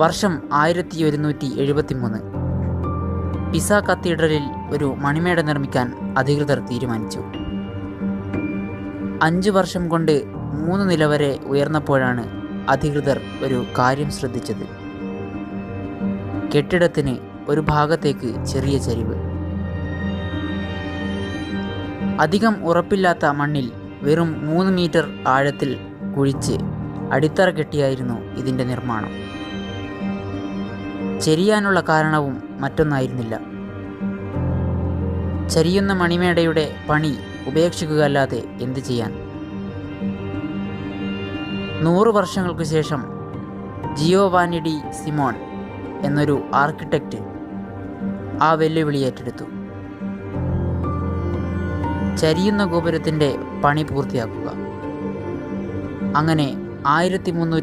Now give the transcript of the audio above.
വർഷം ആയിരത്തി ഒരുന്നൂറ്റി എഴുപത്തി മൂന്ന് പിസ കത്തീഡ്രലിൽ ഒരു മണിമേട നിർമ്മിക്കാൻ അധികൃതർ തീരുമാനിച്ചു. അഞ്ച് വർഷം കൊണ്ട് മൂന്ന് നില വരെ ഉയർന്നപ്പോഴാണ് അധികൃതർ ഒരു കാര്യം ശ്രദ്ധിച്ചത്. കെട്ടിടത്തിന് ഒരു ഭാഗത്തേക്ക് ചെറിയ ചരിവ്. അധികം ഉറപ്പില്ലാത്ത മണ്ണിൽ വെറും മൂന്ന് മീറ്റർ ആഴത്തിൽ കുഴിച്ച് അടിത്തറ കെട്ടിയായിരുന്നു ഇതിന്റെ നിർമ്മാണം. ചെരിയാനുള്ള കാരണവും മറ്റൊന്നായിരുന്നില്ല. ചരിയുന്ന മണിമേടയുടെ പണി ഉപേക്ഷിക്കുക അല്ലാതെ എന്തു ചെയ്യാൻ? നൂറ് വർഷങ്ങൾക്ക് ശേഷം ജിയോവാനിഡി സിമോൺ എന്നൊരു ആർക്കിടെക്റ്റ് ആ വെല്ലുവിളി ഏറ്റെടുത്തു. ചരിയുന്ന ഗോപുരത്തിന്റെ പണി പൂർത്തിയാക്കുക. അങ്ങനെ ആയിരത്തി മുന്നൂറ്റി